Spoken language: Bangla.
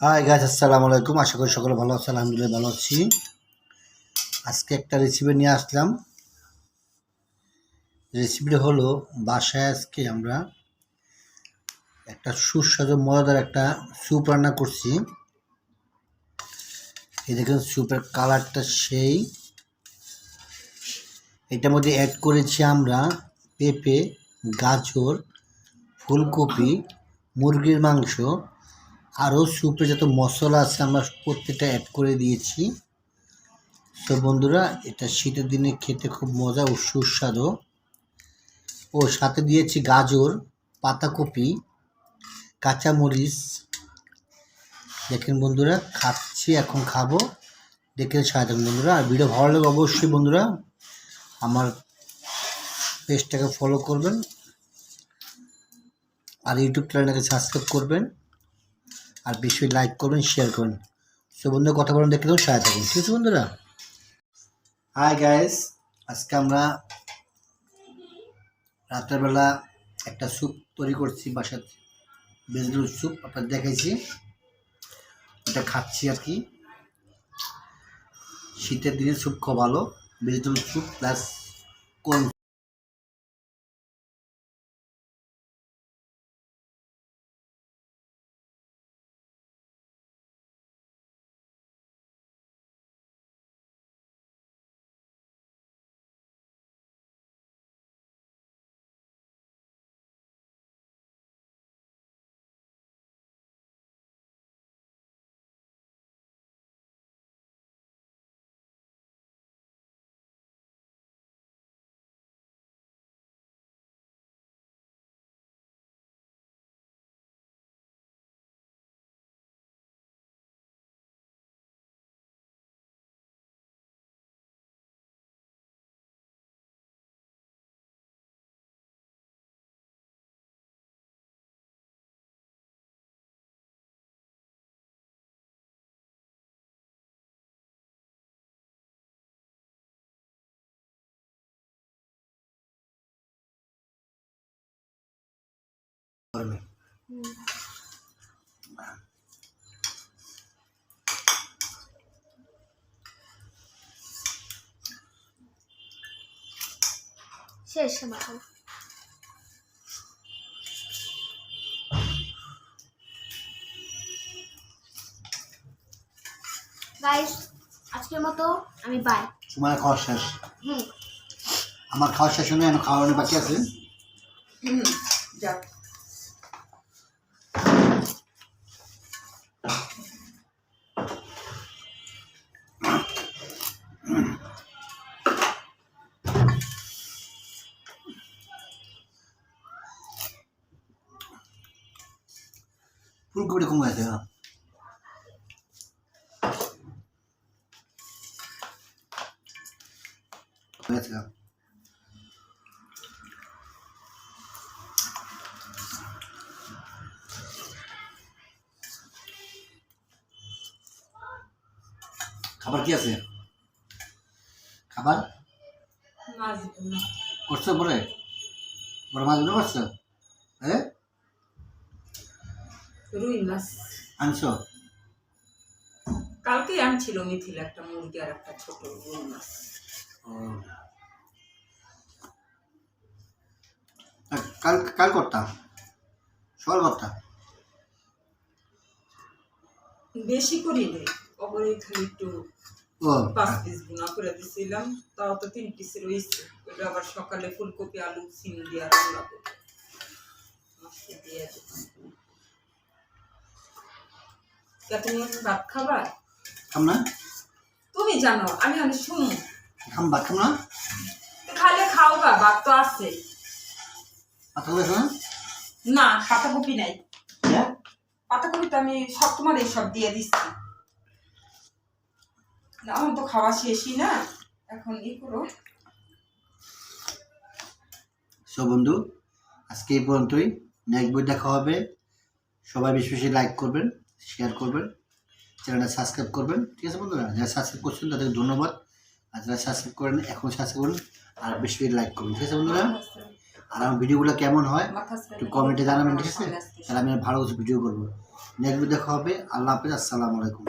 হাই গাছ আসসালামু আলাইকুম। আশা করি সকলে ভালো আছে আলহামদুলিল্লাহ ভালো আছি। আজকে একটা রেসিপি নিয়ে আসলাম। রেসিপিটা হলো বাসায় আজকে আমরা একটা সুস্বাদু, মজাদার একটা স্যুপ রান্না করছি। এই দেখুন স্যুপের কালারটা সেই। এটার মধ্যে অ্যাড করেছি আমরা পেঁপে, গাজর, ফুলকপি, মুরগির মাংস আরও স্যুপে যত মশলা আছে আমরা প্রত্যেকটা অ্যাড করে দিয়েছি। তো বন্ধুরা, এটা শীতের দিনে খেতে খুব মজা ও সুস্বাদু। ও সাথে দিয়েছি গাজর, পাতাকপি, কাঁচামরিচ। দেখেন বন্ধুরা, খাচ্ছি, এখন খাব। দেখে সাহায্য বন্ধুরা। আর ভিডিও ভালো লাগে অবশ্যই বন্ধুরা আমার পেজটাকে ফলো করবেন। আর ইউটিউব চ্যানেলটাকে সাবস্ক্রাইব করবেন। আর বেশি লাইক করবেন শেয়ার করুন সো বন্ধু কথা বলুন দেখে দেবো সাহায্য করুন ঠিক আছে বন্ধুরা? হাই গাইস আজকে আমরা রাত্রেবেলা একটা স্যুপ তৈরি করছি, বাসার ভেজিটেবল স্যুপ আপনার দেখেছি এটা খাচ্ছি আর কি। শীতের দিনে স্যুপ খুব ভালো, ভেজিটেবল স্যুপ প্লাস কোন শেষ মাখো গাইস আজকের মতো আমি বাই তোমার খাওয়া শেষ। হুম। আমার খাওয়া শেষ এখন খাওয়ানো বাকি আছে? যাক ফুলকপি কমে আছে খাবার কি আছে? খাবার? করছ পরে? বড় মাছ করছ? হ্যাঁ? রুই মাছ। আনছো? কালকে আনছিল মিথিল একটা মুরগি আর একটা ছোট রুই মাছ। কাল কাল করতাম সকাল করতাম বেশি করি নি খালি একটু ও পাঁচ পিস গুণা করে দিছিলাম। তাও তো তিন পিস রয়েছে ওটা আবার সকালে ফুলকপি আলু সিম দিয়ে রান্না করব দিয়ে তুমি ভাত খাবার খাম না। তুমি জানো আমি আমি শুনো। খাম ভাত খাম না? খালে খাও গা ভাত তো আছে। খাবে না পাতাকপি নাই। পাতাকপি তো আমি সব তোমার সব দিয়ে দিচ্ছি। না আমার তো খাওয়া শেষই না। এখন ই করো। সো বন্ধু আজকে এই পর্যন্তই। নেক্সট বই দেখা হবে। সবাই বেশি বেশি লাইক করবেন। শেয়ার করবেন চ্যানেলটা সাবস্ক্রাইব করবেন ঠিক আছে বন্ধুরা? যারা সাবস্ক্রাইব করছেন তাদেরকে ধন্যবাদ। আর যারা সাবস্ক্রাইব করেন এখন সাবস্ক্রাইব করুন আর বেশি বেশি লাইক করুন ঠিক আছে বন্ধুরা? আর আমার ভিডিওগুলো কেমন হয় একটু কমেন্টে জানাবেন ঠিক আছে? তাহলে আমি ভালো কিছু ভিডিও করব। নেক্সট দেখা হবে। আল্লাহ হাফেজ আসসালামু আলাইকুম।